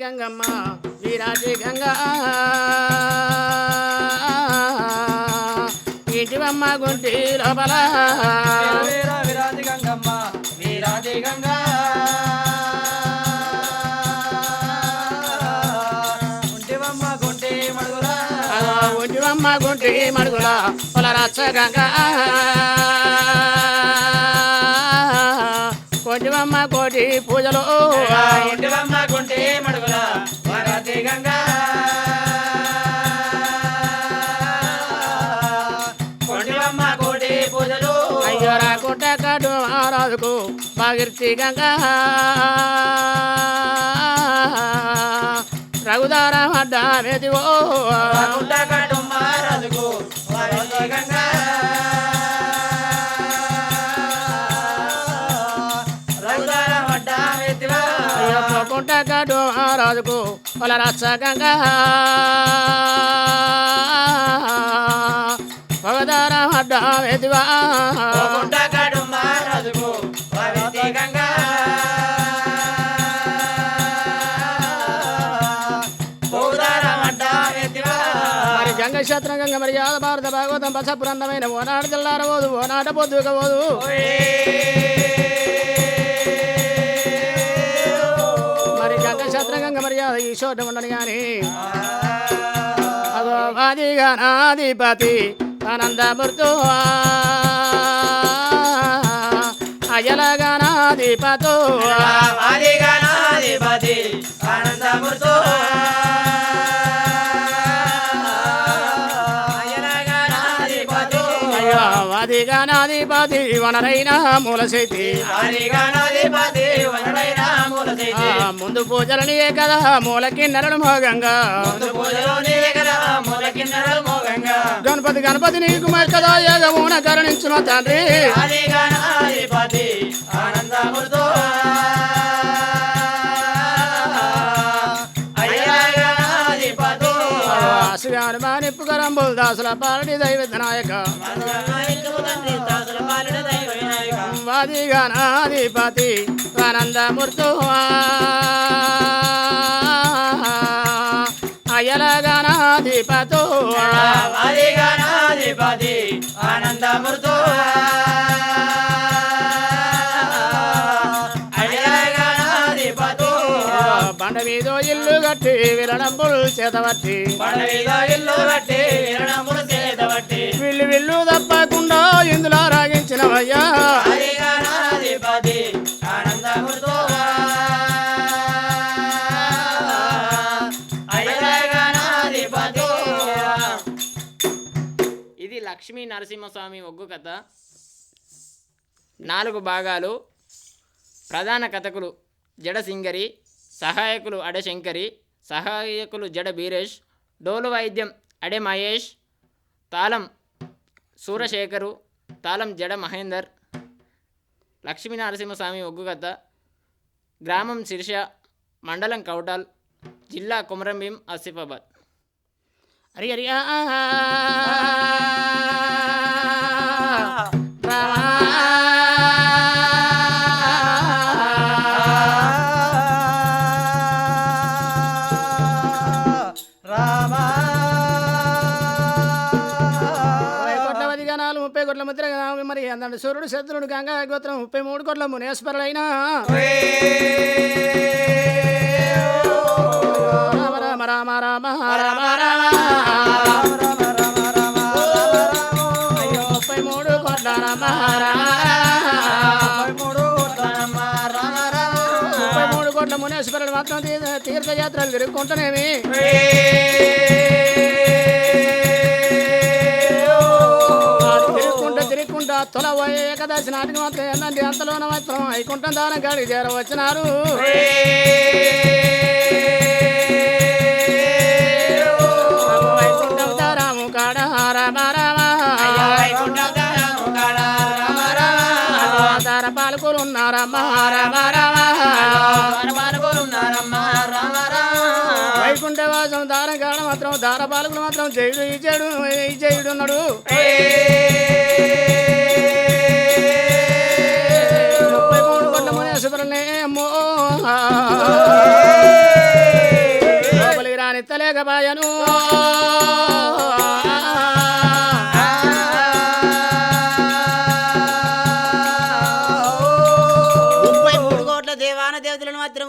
గంగమ్మ విరాటి గంగా ఇంటివమ్మ గుంటి లోపల. వీర విరాజి గంగమ్మ వీరాజి గంగా ఉంటివమ్మ గుంటి మడుగులా. ఇంటివమ్మ గుంటి మడుగుల పొల రచ్చ గంగా కొంటివమ్మ కోటి పూజలు. ఇంటివమ్మ వడ్డ వెతివా అయ్యో పోకుంట కాటు మహారాజుకు పొల రచ్చ గంగా అడ్డ వేదివా మహారాజుకు నక్షత్రం గంగ మర్యాద భారత భాగవతం పసపురందమైన ఓనాడు తెల్లారబోదు ఓనాట పొద్దుకపోదు మరి గంగ క్షేత్రం గంగ మర్యాద ఈ చోట ఉండను గాని. అదో వాదిగా గణాధిపతి ఆనందమూర్తు అయల గణాధిపతు. ఆదిగణాధిపతి గణాధిపతి అయనగణాధిపతి వనరైన మూలశైతి ముందు పూజలని కదా మూలకి నరడు మోగంగా. గణపతి గణపతి నీకు కదా ఏగమున కరుణించున తండ్రి. ఆశగాని మానిప్పు కరంబుల్ దాసుల పాలటి దైవ నాయక. వాదిగా నాధిపతి ఆనందమూర్తు. అయలగా వాది గణాధిపతి ఆనందమూర్తో. బండ మీదో ఇల్లు కట్టి విరణంబుల్ చేతబట్టి. పడవిలో ఇల్లు కట్టి విరణములు చేతబట్టి. విల్లు విల్లు తప్పకుండా ఇందులో రాగించినవయ్యా. ఇది లక్ష్మీ నరసింహస్వామి ఒగ్గు కథ. నాలుగు భాగాలు. ప్రధాన కథకులు జడ సింగరి సహాయకులు అడే శంకరి సహాయకులు జడ బీరేష్ డోలు వైద్యం అడే మహేష్ తాళం సూరశేఖరు తాళం జడ మహేందర్ లక్ష్మీ నరసింహస్వామి ఒగ్గు గ్రామం శిర్ష మండలం కౌటాల్ జిల్లా కుమరంభీం ఆసిఫాబాద్. అరి హరి అందండి సూర్యుడు శత్రుడు గంగా గోత్రం ముప్పై మూడు కోట్ల మునేశ్వరులైన రామ రామ రామ రామ రామ రామ ముప్పై మూడు కోట్ల రామ రామ ముప్పై మూడు కోట్ల మునేశ్వరుడు మాత్రం తీర్థయాత్రలు తిరుగుకుంటేనేమి తిరుగుకుంటా తొల పోయే ఏకదశి నాటికి మాత్రం ఏంటంటే అంతలోన మాత్రం వైకుంఠం దానం కాడికి చేరవచ్చినారు. వైకుంఠం దారాము కాడ రామ రామ దార పాలకులు ఉన్నారమ్మ రామ రామ వైకుంఠ వాసం దారం కాడ మాత్రం దార పాలకులు మాత్రం జయుడు ఈ జయుడు ఈ జయుడు ఉన్నాడు. లేకపాయను ముప్పై మూడు కోట్ల దేవాన దేవతలను మాత్రం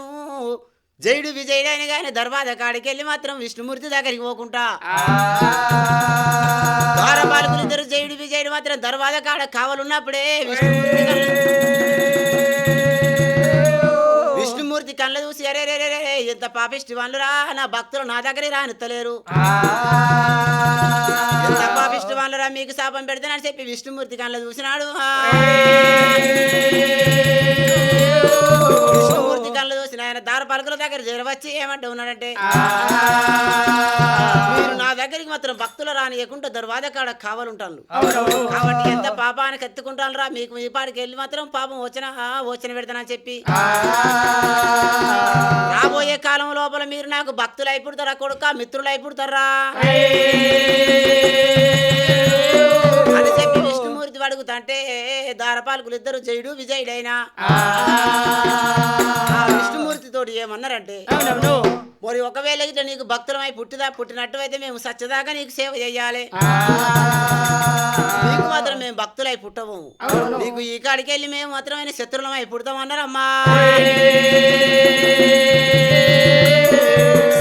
జయుడు విజయుడైన కానీ దర్వాద కాడికి వెళ్ళి మాత్రం విష్ణుమూర్తి దగ్గరికి పోకుంటా. ద్వారపాలకులు ఇద్దరు జయుడు విజయుడు మాత్రం దర్వాద కాడ కావాలన్నప్పుడే విష్ణుమూర్తి విష్ణుమూర్తి కళ్ళ చూసి అరే రే రే ఎంత పాపిష్టి వాళ్ళు రా నా భక్తులు నా దగ్గరే రానిత్తలేరు ఎంత పాపిష్టి వాళ్ళు రా మీకు శాపం పెడతానని చెప్పి విష్ణుమూర్తి కళ్ళ చూసినాడు. కళ్ళు చూసిన ఆయన దార పలకల దగ్గర చేరవచ్చి ఏమంటే ఉన్నాడంటే మీరు నా దగ్గరికి మాత్రం భక్తుల రానియకుండా దర్వాద కాడ కావాలంటాను కాబట్టి ఎంత పాపానికి ఎత్తుకుంటాను రా మీకు ఈ పాడికి వెళ్ళి మాత్రం పాపం వచ్చిన వచ్చిన పెడతానని చెప్పి. రాబోయే కాలం లోపల మీరు నాకు భక్తులు అయిపుడతారా కొడుక మిత్రులు అయిపుడతారా విష్ణుమూర్తి అడుగుతుంటే దారపాలకులు ఇద్దరు జయుడు విజయుడైనా? ఆ. విష్ణుమూర్తి తోటి ఏమన్నారంటే మరి ఒకవేళ ఇట్లా నీకు భక్తులమై పుట్టిదా పుట్టినట్టు అయితే మేము సచ్చదాకా నీకు సేవ చేయాలి. నీకు మాత్రం మేము భక్తులై పుట్టము. నీకు ఈ కాడికి వెళ్ళి మేము మాత్రమే శత్రులమై పుడతామన్నారమ్మా.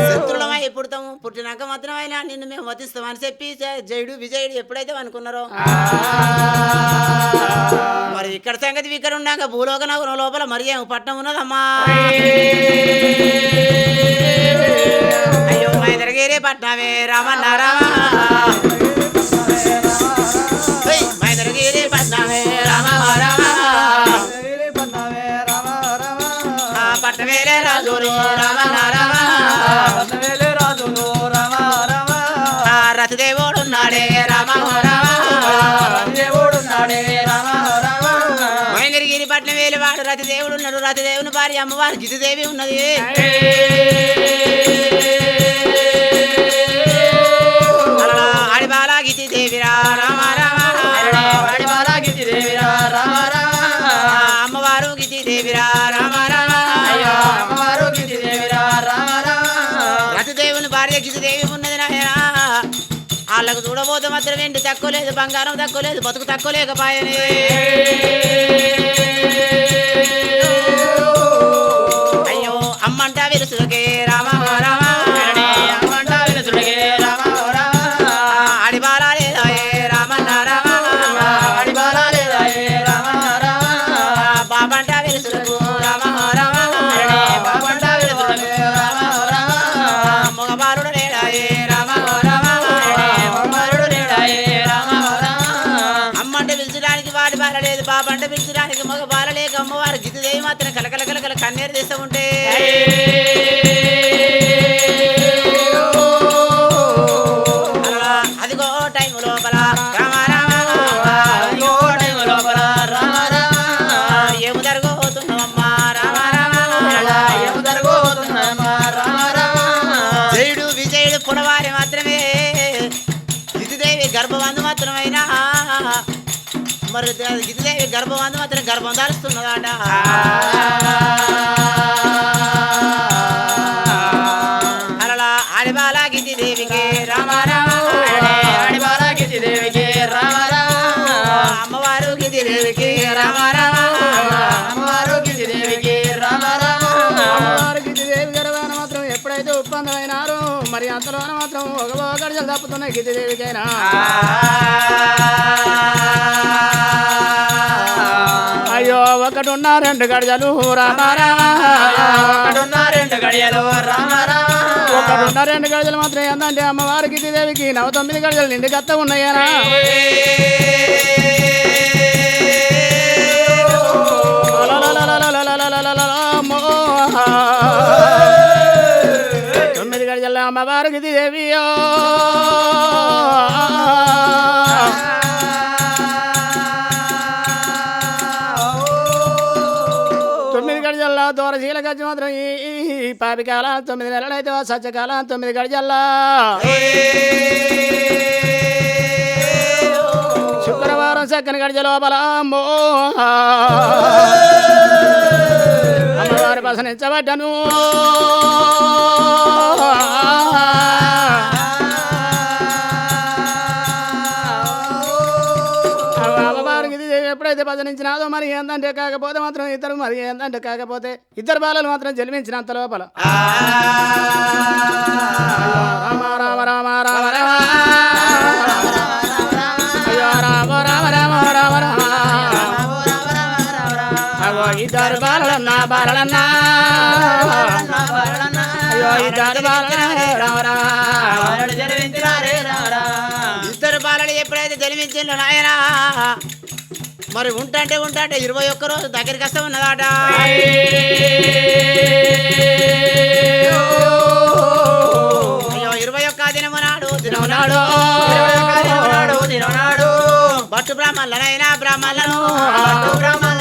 శత్రులమై పుడతాము. పుట్టినాక మాత్రమైనా నిన్ను మేము వధిస్తామని చెప్పి జయుడు విజయుడు ఎప్పుడైతే అనుకున్నారో. సంగతి ఇక్కడ ఉన్నాక భూలోక నగరం లోపల మరి ఏం పట్టణం ఉన్నదమ్మా. అయ్యో మైదరగిరి పట్నమే. రామన్న రామన్నారా హేయ్, మైదరగిరి పట్నమే. రామ రామ. పట్టవేలే రాజులు రామన్న రామ. రామ రామ. వేలు వాడు రథదేవుడు ఉన్నాడు రథదేవుని భార్య అమ్మవారు గిరిదేవి ఉన్నది. ఆడిబాల గిరిదేవిరా రామ రామ అమ్మవారు గిరిదేవిరా రామ రామ రథదేవుని భార్య గిరిదేవి ఉన్నది నాయన. వాళ్ళకు చూడబోతే మాత్రం ఏంటి తక్కువ లేదు బంగారం తక్కువ లేదు బతుకు తక్కువ లేకపాయని అయ్యో విరుసుకే రామా. పుడవారి మాత్రమే. గిరిదేవి గర్భవంతు మాత్రమైనా? మరి గిరిదేవి గర్భవంతు మాత్రం గర్భం దాలుస్తున్నదాట గిరిదేవికి రామ రామ. అమ్మవారికి మాత్రం ఎప్పుడైతే ఒప్పందమైనారో మరి అంతలోన మాత్రం ఒక గడిజలు తప్పుతున్నాయి గిరిదేవికైనా అయ్యో ఒకటి ఉన్న రెండు గడిజలు రామ రామ. రెండు గడియలు ఒకటి రెండు గడిజలు మాత్రం ఏంటంటే అమ్మవారికి గిరిదేవికి నవ తొమ్మిది గడిజలు నిండి కత్త ఉన్నాయనా తొమ్మిది గడిజల అమ్మవారికి దేవియో తొమ్మిది గడిజల్లా దూరశీల గజ్జి మాత్రం ఈ ఈ పాపికాల తొమ్మిది నెలలైతే సత్యకాలం తొమ్మిది గడిజల్లా శుక్రవారం చక్కని గడిజ లోపల అమ్మో అమ్మవారు ప్రసరించబడ్డను ఎప్పుడైతే భజనించినాదో మరి ఏందంటే కాకపోతే మాత్రం ఇద్దరు మరి ఏందంటే కాకపోతే ఇద్దరు బాలలు మాత్రం జన్మించినంత లోపల ఇద్దరు అయ్యో ఇద్దరు బాలలు ఎప్పుడైతే జన్మించిందో నాయన మరి ఉంటాంటే ఉంటాంటే ఇరవై ఒక్క రోజు దగ్గరికి వస్తా ఉన్నదాట. అయ్యో ఇరవై ఒక్క దినము నాడు దినము నాడు. భట్టు బ్రాహ్మణులనైనా బ్రాహ్మణులను. దినము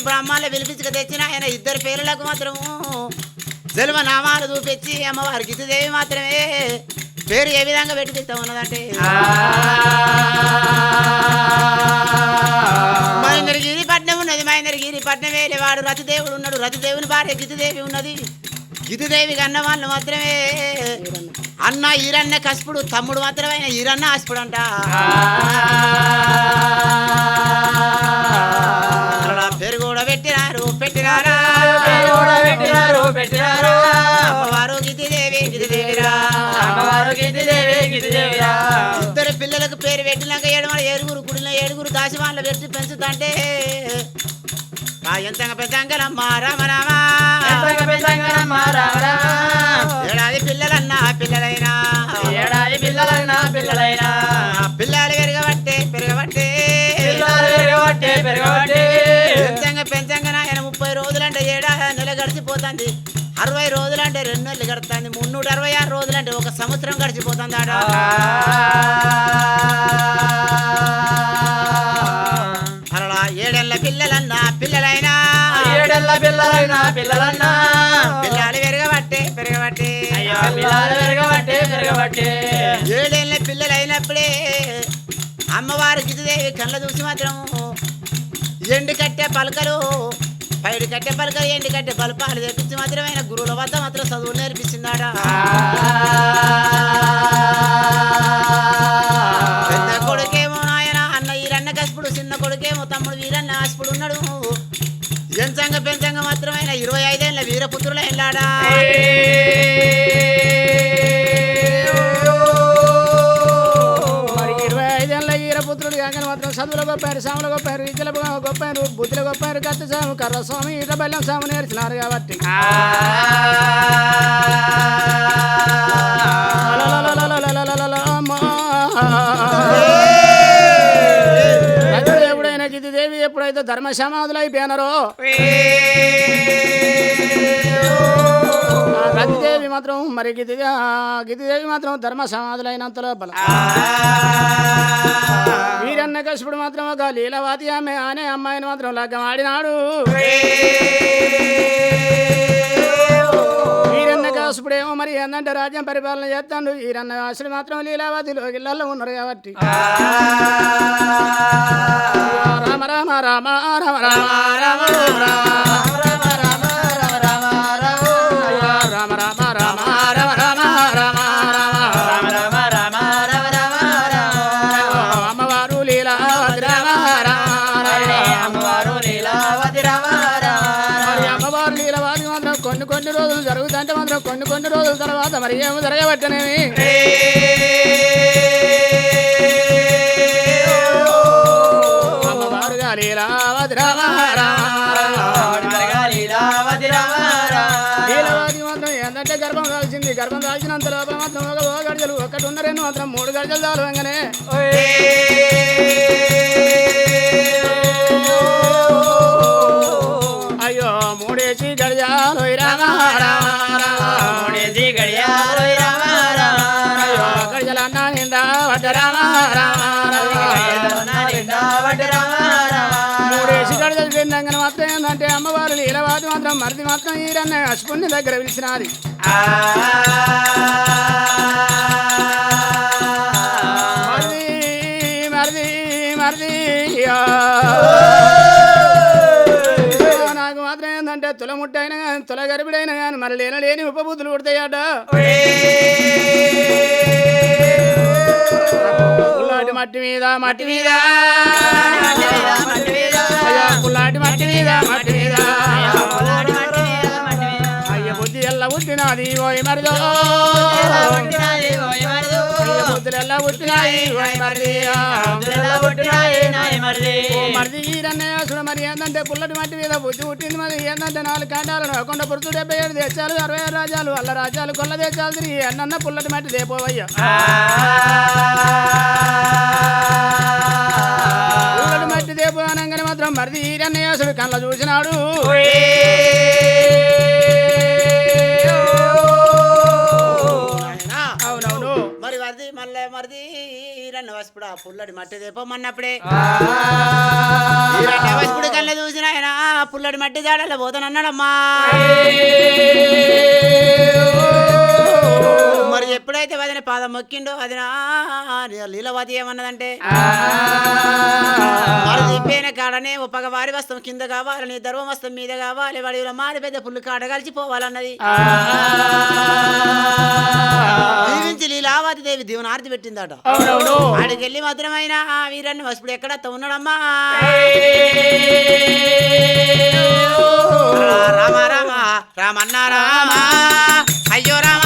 చుట్టూ భట్టు బ్రాహ్మణులు తెచ్చిన ఆయన ఇద్దరు పేర్లకు మాత్రము జన్మ నామాలు చూపించి అమ్మవారికి ఇదేవి మాత్రమే పేరు ఏ విధంగా పెట్టిస్తా ఉన్నదంటే? మహేంద్రగిరి పట్నం ఉన్నది మహేంద్రగిరి పట్నం వేరేవాడు రతిదేవుడు ఉన్నాడు రతిదేవుని భార్య గితిదేవి ఉన్నది. గితిదేవి కన్న వాళ్ళు మాత్రమే అన్న ఈరన్న కసుపుడు తమ్ముడు మాత్రమే ఈరన్న అసుపుడు అంట పెట్టారు పెట్టారు అమ్మవారు గిది దేవి అమ్మవారు గిది దేవి ఇద్దరు పిల్లలకు పేరు పెట్టినాక ఏడుమల ఏడుగురు గుడిలో ఏడుగురు దాసివాళ్ళ పెట్టి పెంచుతంటే. ఎంతంగా పెద్దంగలమ్మ రామ రామ పెద్దంగలమ్మ రామ రామ ఏడాది పిల్లలన్నా పిల్లలైనా. ఏడాది పిల్లలన్నా పిల్లలైనా. గడిచిపోతుంది అరవై రోజులంటే రెండు నెలలు గడుస్తుంది మున్నూట అరవై ఆరు రోజులంటే ఒక సంవత్సరం గడిచిపోతుంది ఆడ అలా ఏడేళ్ళ పిల్లలన్నా పిల్లలైనా. ఏడెళ్ళ పిల్లలైనా పిల్లలన్నా. పిల్లలు పెరగబట్టే పెరగబట్టే. పిల్లలు పెరగబట్టే పెరగబట్టే. ఏడేళ్ళ పిల్లలు అయినప్పుడే అమ్మవారు గిరిదేవి కళ్ళ చూసి మాత్రం ఎండు కట్టే పలకలు పైడు కట్టే పలకలు ఎండి కట్టే పలపాలు తెప్పించి మాత్రమైన గురువుల వద్ద మాత్రం చదువు నేర్పిస్తున్నాడా? కొడుకేమో నాయన అన్న ఈరన్న కసుపుడు చిన్న కొడుకేమో తమ్ముడు వీరన్న ఆసుపుడు ఉన్నాడు. ఎంచంగ పెంచంగ మాత్రమైన ఇరవై ఐదేళ్ళ వీరపుత్రుల ఎల్లాడా? గొప్పారు సాములు గొప్పారు విద్యలు గొప్పారు బుద్ధులు గొప్పారు కత్తి సాము కర్రస్వామి ఇట బెల్లం సాము నేర్చున్నారు కాబట్టి. ఎప్పుడైనా గిద్దిదేవి ఎప్పుడైతే ధర్మ సమాధులు అయిపోయినారో రతిదేవి మాత్రం మరి గితి గితిదేవి మాత్రం ధర్మ సమాధులైనంతలో బలం. వీరన్న కశిపుడు మాత్రం ఒక లీలవాతి ఆమె అనే అమ్మాయిని మాత్రం లగ్గం ఆడినాడు. వీరన్నకాసుడేమో మరి ఏంటంటే రాజ్యం పరిపాలన చేస్తాడు. వీరన్నకాసుడు మాత్రం లీలావతిలో ఇళ్ళల్లో ఉన్నారు కాబట్టి. రామ రామ రామ రామ. రామ రామ రామ. మరి ఏమో జరగబట్టనేమి. ఏంటంటే గర్భం దాల్చింది గర్భం దాల్చినంత లోపల మాత్రం ఒక ఒకటి ఉన్న రెండు మాత్రం మూడు గడిజలు దాల్వంగానే మాత్రం మరిది మాత్రం ఈరన్న అశ్పుణ్ణి దగ్గర పిలిచినాది. మరిది మరిది మరిది. నాకు మాత్రం ఏంటంటే తుల ముట్టైనా కానీ తుల గరిబిడైనా కానీ మరి లేన లేని ఉపబుద్ధులు పుడతాయట మట్టి మీద మట్టి మీద. మట్టి మట్టి మీద పుల్లాటి మట్టి మీద మట్టి మీద. అయ్య బుద్ధి ఎల్ల పుట్టినది ఓయ్ మరిదో. పుట్టినది అయ్య బుద్ధులు ఎల్ల పుట్టినాయి ఓయ్ మరిది. మరిది మరి ఏంటంటే పుల్లటి మట్టి మీద బుద్ధి పుట్టింది మరి ఏంటంటే నాలుగు కాండాలు నొకొండ పురుషుడు డెబ్బై ఏడు దేశాలు అరవై ఏడు రాజ్యాలు అల్ల రాజ్యాలు కొల్ల దేశాలు తిరిగి ఎన్నన్న పుల్లటి మట్టి దేపోవయ్యా మరిది ఈరన్నయ్యాసుడు కళ్ళ చూసినాడు. అవునవును. మరి వరది మళ్ళీ మరిది ఈరన్న వసుపుడు ఆ పుల్లడి మట్టి దేపమన్నప్పుడే ఈరన్న వసుపుడు కళ్ళ చూసిన ఆయన పుల్లడి మట్టి జాడలో పోతానన్నాడమ్మా. మరి ఎప్పుడైతే వదిన పాదం మొక్కిండో వదిన లీలవతి ఏమన్నదంటే? మరి దిప్పేన కాడనే ఒప్పగ వారి వస్తాం కింద కావాలి నీ ధర్మం వస్తాం మీద కావాలి వాడి మారి పెద్ద పుల్లు కాడ కలిసిపోవాలన్నది దీవించి లీలావతి దేవి దీవెన ఆరతి పెట్టిందట. అవునవును. ఆడికెళ్ళి మాత్రమైనా ఆ వీరాన్ని వసుపుడు ఎక్కడ ఉన్నాడమ్మా? రామ రామ రామన్న రామ. అయ్యో రామ.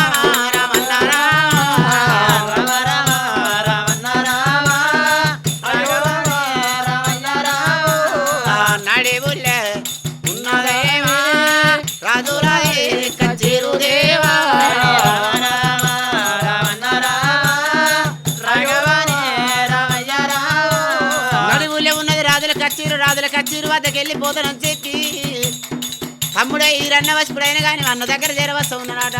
వద్దకు వెళ్ళిపోతానని చెప్పి తమ్ముడే ఈ రన్న వసిపుడైన కానీ అన్న దగ్గర చేరవస్తా ఉన్నాడట.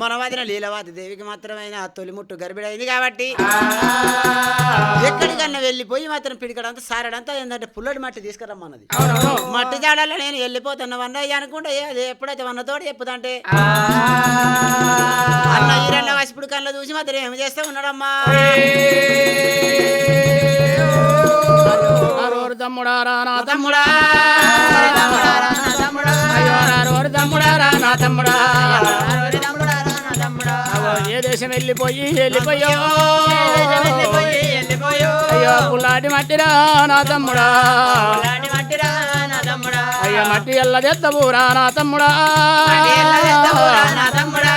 మన వదిన లీలవాది దేవికి మాత్రమైన తొలిముట్టు గర్భిడైంది కాబట్టి ఎక్కడికన్నా వెళ్ళిపోయి మాత్రం పిడికడంతా సారడంతా ఏంటంటే పుల్లడి మట్టి తీసుకురమ్మన్నది. మట్టి జాడల్లో నేను వెళ్ళిపోతున్నా అన్నయ్య అనుకుంటే ఏ- అది ఎప్పుడైతే వన్నతోటి చెప్పుదంటే? అన్న ఈరన్న వసిపుడు కళ్ళ చూసి మాత్రం ఏమి చేస్తా ఉన్నాడమ్మా? ఆరోరు తమ్ముడా రా నా తమ్ముడా తమ్ముడా. రా నా తమ్ముడా. అయ్యో ఆరోరు తమ్ముడా రా నా తమ్ముడా. దేశం వెళ్ళిపోయి వెళ్ళిపోయో. అయ్యో పుల్లాటి మట్టిరా నా తమ్ముడా. అయ్యో మట్టి ఎల్లదెత్తవురా నా తమ్ముడా. తమ్ముడా.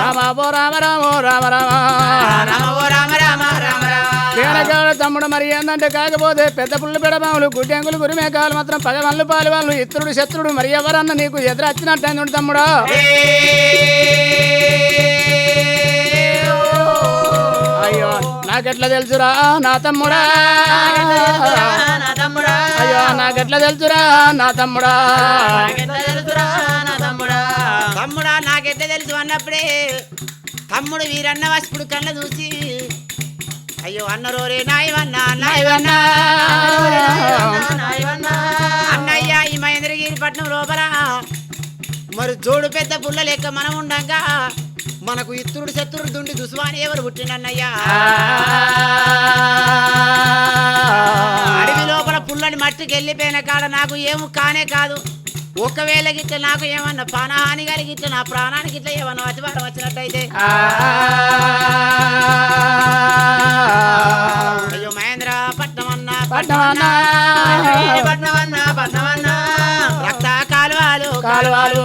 రామ రామ రామో రామ తమ్ముడు మరి ఏందంటే కాకపోతే పెద్ద పుల్లు పెడబాములు గుడ్డెంగులు గురిమేకాలు మాత్రం పగవన్లు పాలు వాళ్ళు ఇత్రుడు శత్రుడు మరి ఎవరన్నా నీకు ఎదురు వచ్చినట్టు తమ్ముడా. అయ్యో నాకెట్లా తెలుసురా నా తమ్ముడా? నా తమ్ముడా అయ్యో నాకెట్లా తెలుసురా నా తమ్ముడా? తెలుసురా నా తమ్ముడా తమ్ముడా తెలుసు అన్నప్పుడే తమ్ముడు వీరన్న వసుపుడు కళ్ళ చూసి అయ్యో అన్నరోరే నాయవన్నా నాయవన్నా నాయవన్నా. అన్నయ్య ఈ మహేంద్రగిరి పట్నం లోపల మరి జోడు పెద్ద పుల్ల లెక్క మనం ఉండంగా మనకు ఇత్రుడు శత్రుడు దుండి దుస్వాని ఎవరు పుట్టిండన్నయ్యా అడవి లోపల పుల్లని మట్టికి వెళ్ళిపోయిన కాడ నాకు ఏమో కానే కాదు. ఒకవేళ గిట్ల నాకు ఏమన్నా ప్రాణహాని కలిగి ఇట్లా నా ప్రాణానికి ఇట్లా ఏమన్నా వతివారం వచ్చినట్టయితే. అయ్యో మహేంద్ర పట్నం అన్న పట్టమన్నా పట్నవన్నా పట్నవన్నా రక్త కాలువాలు కాలువాలు.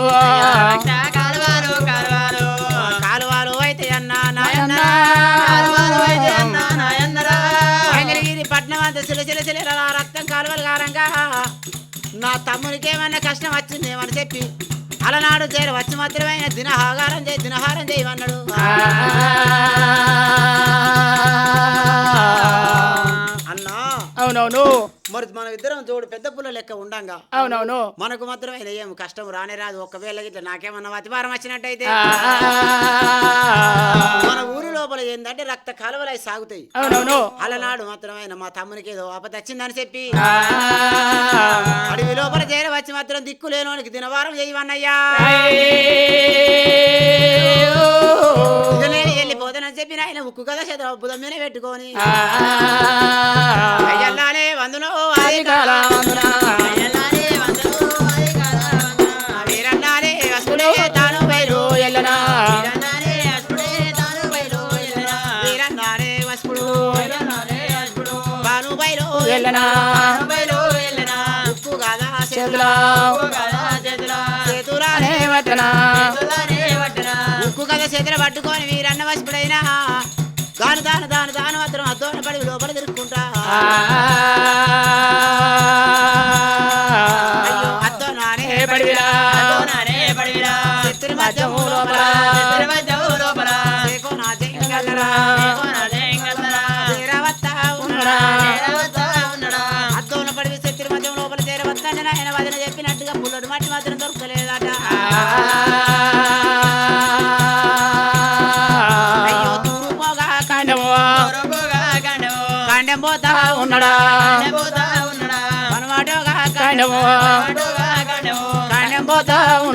పట్నం అంతా చిల సిల రక్తం కాలువలు కారంగా నా తమ్మునికి ఏమన్నా కష్టం వచ్చిందేమని చెప్పి అలనాడు చేర వచ్చి మాత్రమే దినహాగారం చేయి దినహారం చేయమన్నాడు అవునవును. మరి మనం ఇద్దరం జోడు పెద్ద పుల్ల లెక్క ఉండంగా. అవునవును. మనకు మాత్రం ఆయన ఏం కష్టం రానే రాదు. ఒకవేళ ఇట్లా నాకేమన్నా అతివారం వచ్చినట్టయితే. మన ఊరి లోపల ఏంటంటే రక్త కాలువలు అవి సాగుతాయి. అవునవును. అలనాడు మాత్రం ఆయన మా తమ్మునికి ఏదో ఆపద వచ్చిందని చెప్పి. అడవి లోపల చేరవచ్చి మాత్రం దిక్కు లేనోనికి దినవారం చేయవన్నయ్యా ఇక నేను వెళ్ళిపోతానని చెప్పి ఆయన ఉక్కు కదా చేత బుధం మీద పెట్టుకొని. అయ్యల్లాలే వందులో అది. అయ్యల్లాలే వందులో వీరన్నాలే వసుడే తాను ఎల్లనా. కాదా చేతులా. చేతులానే వట్టనా చేతులు పట్టుకొని వీరన్న వసిపుడైనా గాను దాను దాను దాను మాత్రం అద్దోన పడి లోపల తిరుక్కుంటా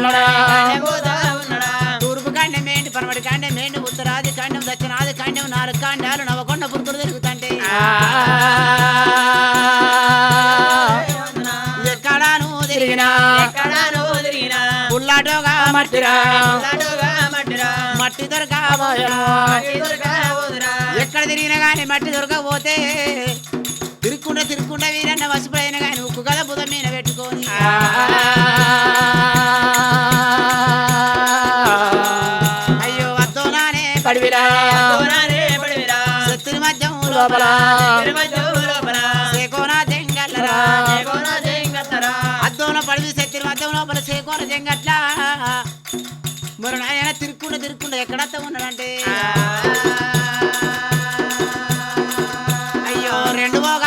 ఉన్నడా? తూర్పు కాండం ఏంటి పనవడి కాండం ఏంటి ఉత్తరాది కాండం దక్షిణాది కాండం నాలుగు కాండాలు నవకొండ పురుకులు తిరుగుతంటే. ఎక్కడాను తిరిగినా. పుల్లాటోగా మట్టిరా. మట్టి దొరకబోయను ఎక్కడ తిరిగినా గాని మట్టి దొరకకపోతే తిరుక్కుంటా తిరుక్కుంటా వీరన్న వసిపోయిన గాని ఉక్కు కదా బుధం మీద పెట్టుకొని. లోపల. సేకోనా జంగల్లరా అద్దోన పడివి శత్రు మధ్యం లోపల సేకోన జంగట్ల మరి నాయన తిరుక్కుంటా తిరుక్కుంటా ఎక్కడత్త ఉన్నాడంటే అయ్యో రెండు పోగా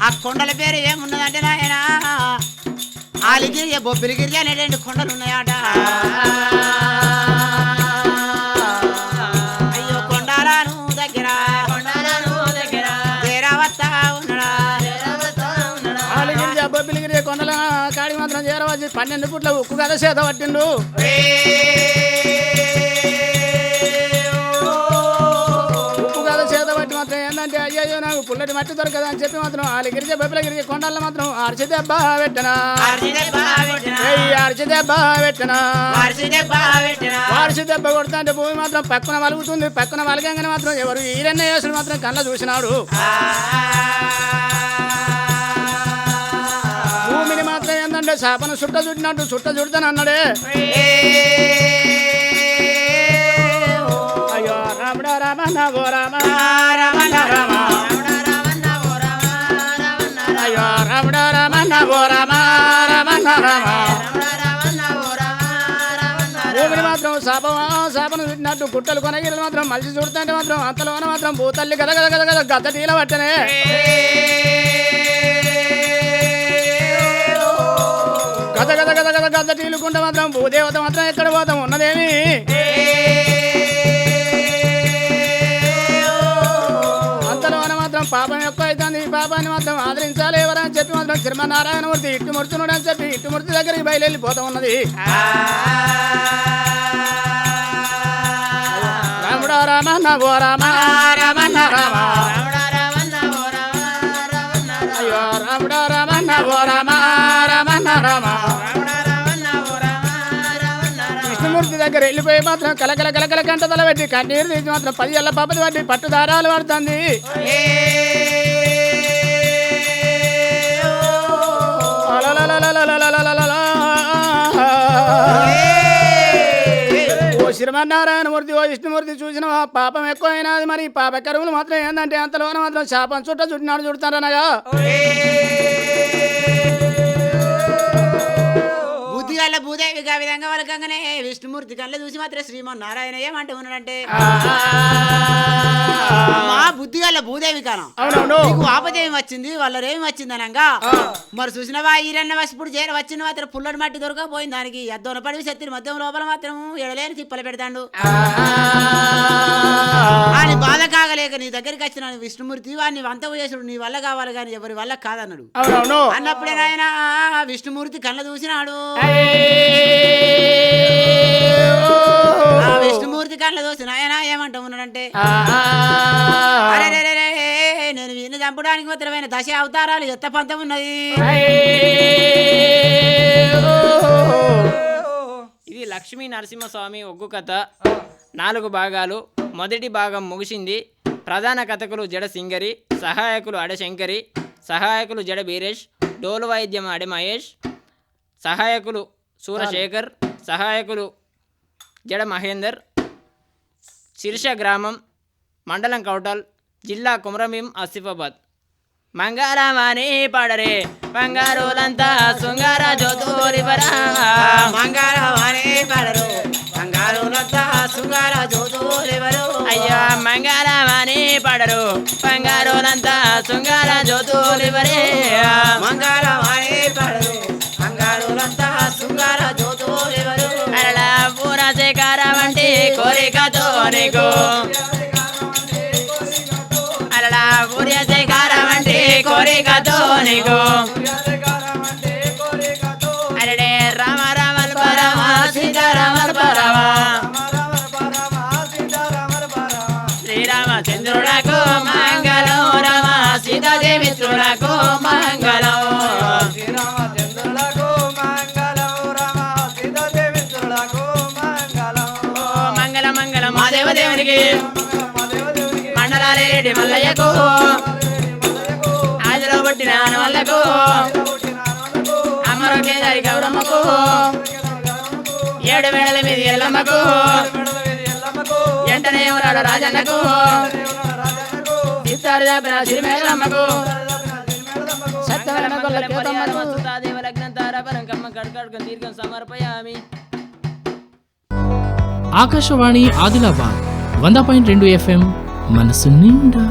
ఆ కొండల పేరు ఏమున్నదంటే నాయన? ఆలిగిరి బొబ్బిలిగిరి అనే రెండు కొండలు ఉన్నాయట అయ్యో కొండలను దగ్గర. బొబ్బిలిగిరి కొండల కాడి మాత్రం చేరవచ్చు పన్నెండు పుట్ల ఉక్కు కథ చేత పట్టిండు. పుల్లటి మట్టి దొరకదు అని చెప్పి మాత్రం ఆలిగిరి బొబ్బిలిగిరి కొండల మాత్రం అరిచి దెబ్బ పెట్టనా. ఏయ్ అరిచి దెబ్బ పెట్టనా. వారిసి దెబ్బ కొడుతుంటే భూమి మాత్రం పక్కన వలుగుతుంది పక్కన వలగంగానే మాత్రం ఎవరు ఈరన్న యేసుడు మాత్రం కళ్ళ చూసినాడు. భూమిని మాత్రం ఏంటంటే శాపను చుట్ట చుట్టినట్టు చుట్ట చుడతాను అన్నాడే. అయ్యో రాముడ రామ నవో రామ రామ రామ. శాపను గుట్టలు కొనగిరి మాత్రం మలిసి చూడుతుంటే మాత్రం అంతలోన మాత్రం భూతల్లి గద గద గద గద గద్ద టీల పట్టనే. గద గద గద గద గద్ద టీలుకుంటే మాత్రం భూదేవత మాత్రం ఎక్కడ పోతాం? ఉన్నదేమి? అంతలోన మాత్రం పాపం ఎక్కువ అవుతుంది ఈ పాపాన్ని మాత్రం ఆదరించాలి ఎవరని చెప్పి మాత్రం శ్రీమన్నారాయణమూర్తి ఇట్టు ముడుతున్నాడు అని చెప్పి ఇట్టు ముడితి దగ్గరికి బయలుపోతా ఉన్నది. రాముడా రామ నవో రామ రామ రామ అయ్యో రాముడా రామ కృష్ణమూర్తి దగ్గర వెళ్ళిపోయి మాత్రం కలకల కలకల కంట తల పెట్టి కన్నీరు తీసి మాత్రం పది ఏళ్ళ పాపది పట్టి పట్టు దారాలు పడుతుంది అలా శ్రీమన్నారాయణమూర్తి ఓ విష్ణుమూర్తి చూసిన పాపం ఎక్కువైనది మరి పాప కరువులు మాత్రం ఏంటంటే అంతలోన మాత్రం శాపం చుట్ట చుట్టినాడు చుడతారనగా గల్ల భూదేవి గా విధంగా వలకంగానే విష్ణుమూర్తి కళ్ళ చూసి మాత్రం శ్రీమన్నారాయణ ఏమంటూ ఉన్నాడంటే? మా బుద్ధి గల్ల భూదేవి కాలం నీకు ఆపదేమి వచ్చింది? వాళ్ళరేమి వచ్చింది అనగా? మరి చూసినవా ఈరన్న వసిపుడు చేర వచ్చిన మాత్రం పుల్లటి మట్టి దొరకపోయింది దానికి. అద్దోన పడివి శత్రి మధ్యం లోపల మాత్రం ఎడలేని తిప్పలు పెడతాడు. అని బాధ కాగలేక నీ దగ్గరికి వచ్చిన విష్ణుమూర్తి వాడిని వంత చేసుడు నీ వల్ల కావాలి కానీ ఎవరి వల్ల కాదన్నాడు. అన్నప్పుడే నాయన విష్ణుమూర్తి కళ్ళ చూసినాడు. ఆ విష్ణుమూర్తి కళ్ళ చూసి నాయన ఏమంటా ఉన్నాడంటే? నేను వీరిని చంపడానికి మాత్రమైన దశ అవతారాలు ఎత్త పంతం ఉన్నది? ఇది లక్ష్మీ నరసింహస్వామి ఒగ్గు కథ. నాలుగు భాగాలు. మొదటి భాగం ముగిసింది. ప్రధాన కథకులు జడ సింగరి సహాయకులు అడ శంకరి సహాయకులు జడ బీరేష్ డోలు వాయిద్యం అడ మహేష్ సహాయకులు సూరశేఖర్ సహాయకులు జడ మహేందర్ శిర్ష గ్రామం మండలం కౌటల్ జిల్లా కుమరమీం ఆసిఫాబాద్. మంగారమని పాడరే బంగారులంతా శృంగార జ్యోతురివరా మంగారవాణి పడరు బంగారులంతా శృంగార జ్యోతులెవరు అయ్యా మంగారమని పాడరు బంగారులంతా శృంగార జ్యోతులివరే పడరు బంగారులంతా శృంగార జ్యోతులెవరు అరళ పూర వంటి కోరికతో నీకు. అరళ పూర్య వంటి కోరికతో నీకు. అరడే రామ రామల్ పరమ సీతారామల్ పరమ శ్రీరామచంద్రుడకు మంగళం రమ సీతాదేవిత్రులకు మంగళ. రెడ్డి ఆదిలో పుట్టిన వల్లకు అమర కేదారి గౌరమ్మకు. ఏడు వేళల మీద ఎల్లమ్మకు. ఎంటనే ఉన్నాడు రాజన్నకు. ఇస్తారు జాపిన సిరిమేలమ్మకు. తారాపరం కమ్మ దీర్ఘం సమర్పయామి ఆకాశవాణి ఆదిలాబాద్ వంద పాయింట్ రెండు ఎఫ్ఎం మనసు నిండా.